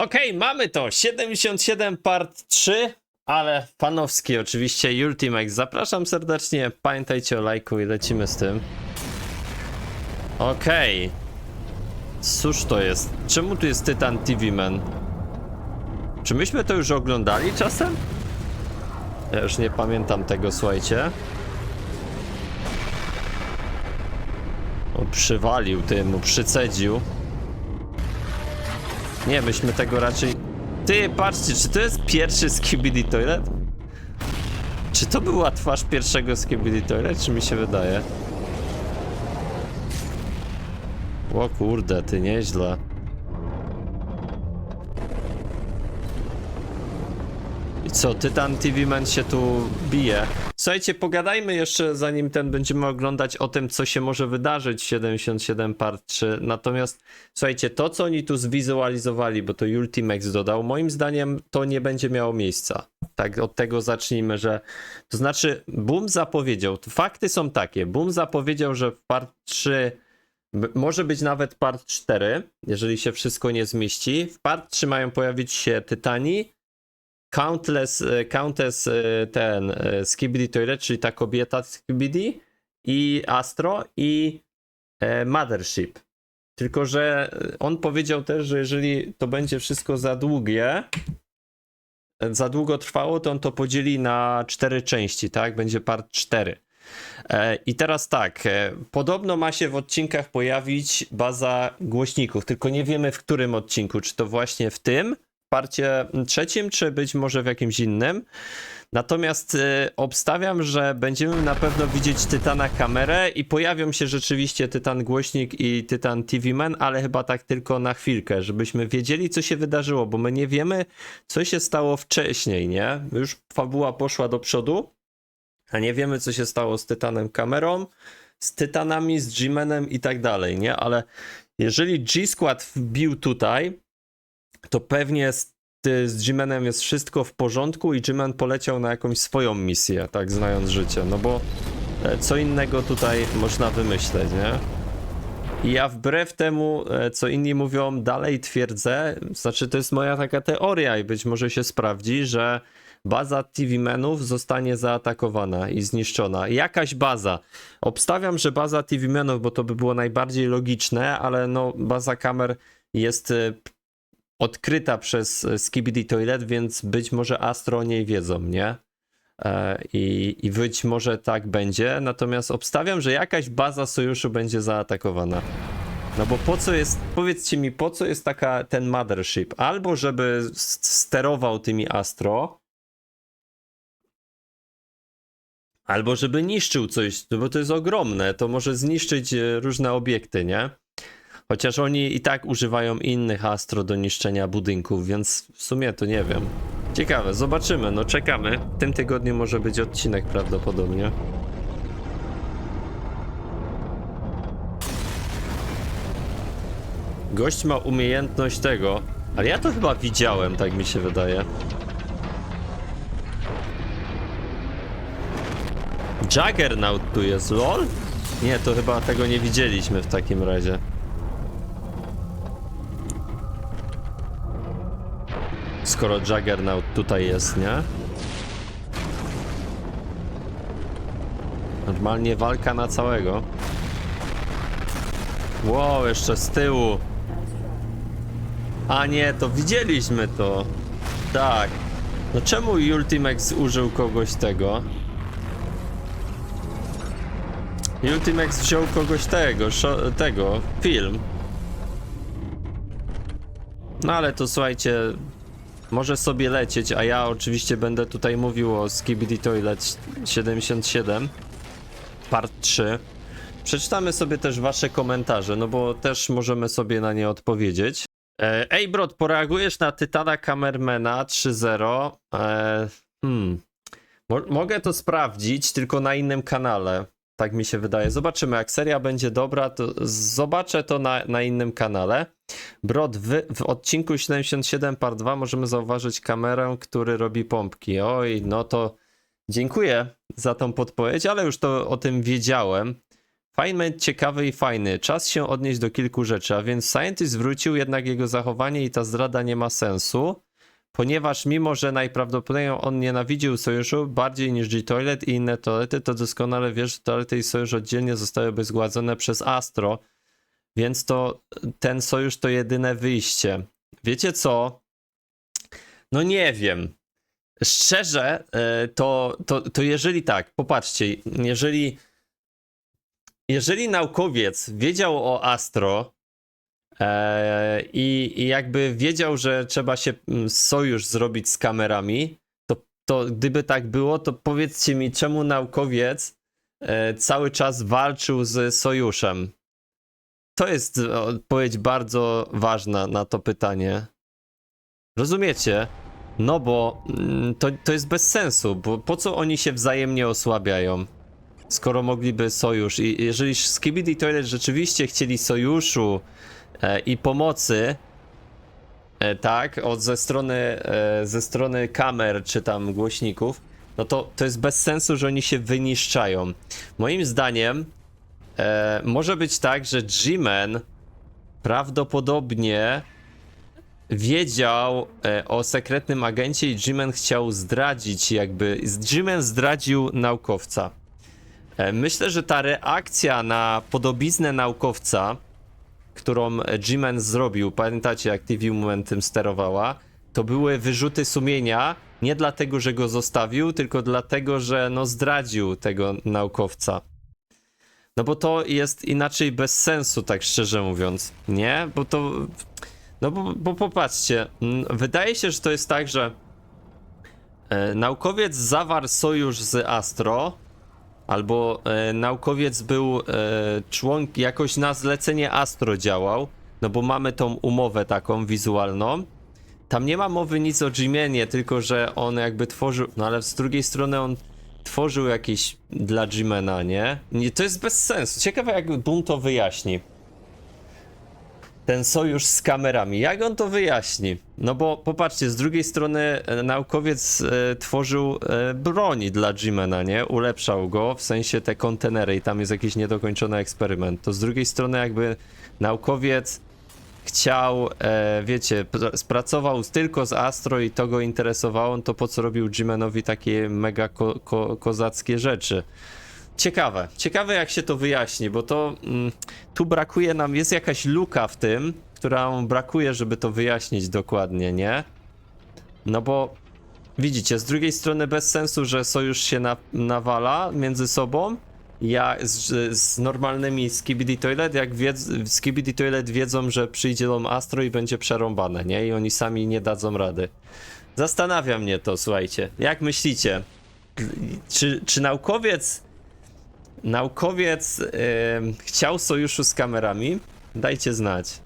Okej, mamy to. 77 part 3, ale panowski oczywiście. Ultimax. Zapraszam serdecznie. Pamiętajcie o lajku i lecimy z tym. Okej. Cóż to jest? Czemu tu jest Tytan TV Man? Czy myśmy to już oglądali czasem? Ja już nie pamiętam tego, słuchajcie. O, przywalił tym, przycedził. Nie, myśmy tego raczej... Ty, patrzcie, czy to jest pierwszy Skibidi Toilet? Czy to była twarz pierwszego Skibidi Toilet, czy mi się wydaje? O kurde, ty nieźle. I co, Tytan TV Man się tu bije. Słuchajcie, pogadajmy jeszcze, zanim ten będziemy oglądać o tym, co się może wydarzyć w 77 part 3. Natomiast, słuchajcie, to, co oni tu zwizualizowali, bo to Ultimax dodał, moim zdaniem to nie będzie miało miejsca. Tak, od tego zacznijmy, że... To znaczy, Boom zapowiedział, fakty są takie, Boom zapowiedział, że w part 3 B- Może być nawet part 4, jeżeli się wszystko nie zmieści. W part 3 mają pojawić się Tytani, Countless, e, Countess e, ten e, Skibidi Toilet, czyli ta kobieta Skibidi i Astro i Mothership. Tylko, że on powiedział też, że jeżeli to będzie wszystko za długie, za długo trwało, to on to podzieli na cztery części, tak? Będzie part 4. E, I teraz tak, podobno ma się w odcinkach pojawić baza głośników, tylko nie wiemy w którym odcinku, czy to właśnie w tym, parcie trzecim, czy być może w jakimś innym. Natomiast e, obstawiam, że będziemy na pewno widzieć Tytana kamerę i pojawią się rzeczywiście Tytan głośnik i Tytan TV Man, ale chyba tak tylko na chwilkę, żebyśmy wiedzieli, co się wydarzyło, bo my nie wiemy, co się stało wcześniej, nie? Już fabuła poszła do przodu, a nie wiemy, co się stało z Tytanem kamerą, z Tytanami, z G-Manem i tak dalej, nie? Ale jeżeli G-Squad wbił tutaj, to pewnie z, z G-Manem jest wszystko w porządku i G-Man poleciał na jakąś swoją misję, tak znając życie, no bo e, co innego tutaj można wymyśleć, nie? I ja wbrew temu, e, co inni mówią, dalej twierdzę, znaczy to jest moja taka teoria i być może się sprawdzi, że baza TV Menów zostanie zaatakowana i zniszczona. Jakaś baza. Obstawiam, że baza TV Menów, bo to by było najbardziej logiczne, ale no baza kamer jest e, odkryta przez e, Skibidi Toilet, więc być może Astro o niej wiedzą, nie? E, I, I być może tak będzie, natomiast obstawiam, że jakaś baza sojuszu będzie zaatakowana. No bo po co jest, powiedzcie mi, po co jest taka ten mothership? Albo żeby sterował tymi Astro, albo żeby niszczył coś, no bo to jest ogromne, to może zniszczyć e, różne obiekty, nie? Chociaż oni i tak używają innych Astro do niszczenia budynków, więc w sumie to nie wiem. Ciekawe, zobaczymy, no czekamy. W tym tygodniu może być odcinek prawdopodobnie. Gość ma umiejętność tego, ale ja to chyba widziałem, tak mi się wydaje. Juggernaut tu jest, lol? Nie, to chyba tego nie widzieliśmy w takim razie. Skoro Juggernaut tutaj jest, nie? Normalnie walka na całego. Wow, jeszcze z tyłu. A nie, to widzieliśmy to. Tak. No czemu Ultimax użył kogoś tego? Ultimax wziął kogoś tego, tego, film. No ale to słuchajcie, może sobie lecieć, a ja oczywiście będę tutaj mówił o Skibidi Toilet 77, part 3. Przeczytamy sobie też wasze komentarze, no bo też możemy sobie na nie odpowiedzieć. E, Ej, Brod, poreagujesz na Tytana Kamermana 3.0? E, hmm. Mo mogę to sprawdzić, tylko na innym kanale. Tak mi się wydaje. Zobaczymy, jak seria będzie dobra, to zobaczę to na, na innym kanale. Brod, w, odcinku 77 part 2 możemy zauważyć kamerę, który robi pompki. Oj, no to dziękuję za tą podpowiedź, ale już to o tym wiedziałem. Feynman ciekawy i fajny. Czas się odnieść do kilku rzeczy, a więc Scientist wrócił, jednak jego zachowanie i ta zdrada nie ma sensu, ponieważ mimo, że najprawdopodobniej on nienawidził sojuszu bardziej niż G-Toilet i inne toalety, to doskonale wiesz, że toalety i sojusz oddzielnie zostałyby zgładzone przez Astro, więc to ten sojusz to jedyne wyjście. Wiecie co? No nie wiem. Szczerze, e, to, to, to jeżeli tak, popatrzcie, jeżeli jeżeli naukowiec wiedział o Astro i, i jakby wiedział, że trzeba się mm, sojusz zrobić z kamerami, to, to gdyby tak było, to powiedzcie mi, czemu naukowiec e, cały czas walczył z sojuszem? To jest odpowiedź bardzo ważna na to pytanie. Rozumiecie? No bo mm, to, to jest bez sensu, bo po co oni się wzajemnie osłabiają? skoro mogliby sojusz i jeżeli Skibidi Toilet rzeczywiście chcieli sojuszu e, i pomocy, e, tak, od ze strony, e, ze strony kamer czy tam głośników, no to to jest bez sensu, że oni się wyniszczają. Moim zdaniem e, może być tak, że G-Man prawdopodobnie wiedział e, o sekretnym agencie i G-Man chciał zdradzić jakby, G-Man zdradził naukowca. E, Myślę, że ta reakcja na podobiznę naukowca, którą G-Man zrobił, pamiętacie jak TV Moment tym sterowała, to były wyrzuty sumienia, nie dlatego, że go zostawił, tylko dlatego, że no zdradził tego naukowca. No bo to jest inaczej bez sensu, tak szczerze mówiąc, nie? Bo to... No bo, bo popatrzcie, wydaje się, że to jest tak, że e, naukowiec zawarł sojusz z Astro, albo e, naukowiec był e, członk, jakoś na zlecenie Astro działał, no bo mamy tą umowę taką wizualną. Tam nie ma mowy nic o Jimenie, tylko że on jakby tworzył, no ale z drugiej strony on tworzył jakieś dla Jimena, nie? nie? To jest bez sensu. Ciekawe jak Boom to wyjaśni. Ten sojusz z kamerami, jak on to wyjaśni? No bo popatrzcie, z drugiej strony e, naukowiec e, tworzył e, dla Jimena, nie? Ulepszał go, w sensie te kontenery i tam jest jakiś niedokończony eksperyment. To z drugiej strony jakby naukowiec chciał, e, wiecie, pr- spracował tylko z Astro i to go interesowało, to po co robił Jimenowi takie mega ko- ko- kozackie rzeczy? Ciekawe, ciekawe jak się to wyjaśni, bo to mm, tu brakuje nam, jest jakaś luka w tym, która brakuje, żeby to wyjaśnić dokładnie, nie? No bo widzicie, z drugiej strony bez sensu, że sojusz się na, nawala między sobą. Ja z, z normalnymi Skibidi Toilet, jak Skibidi Toilet wiedzą, że przyjdzie dom Astro i będzie przerąbane, nie? I oni sami nie dadzą rady. Zastanawia mnie to, słuchajcie. Jak myślicie? Czy, czy naukowiec naukowiec chciał sojuszu z kamerami? Dajcie znać.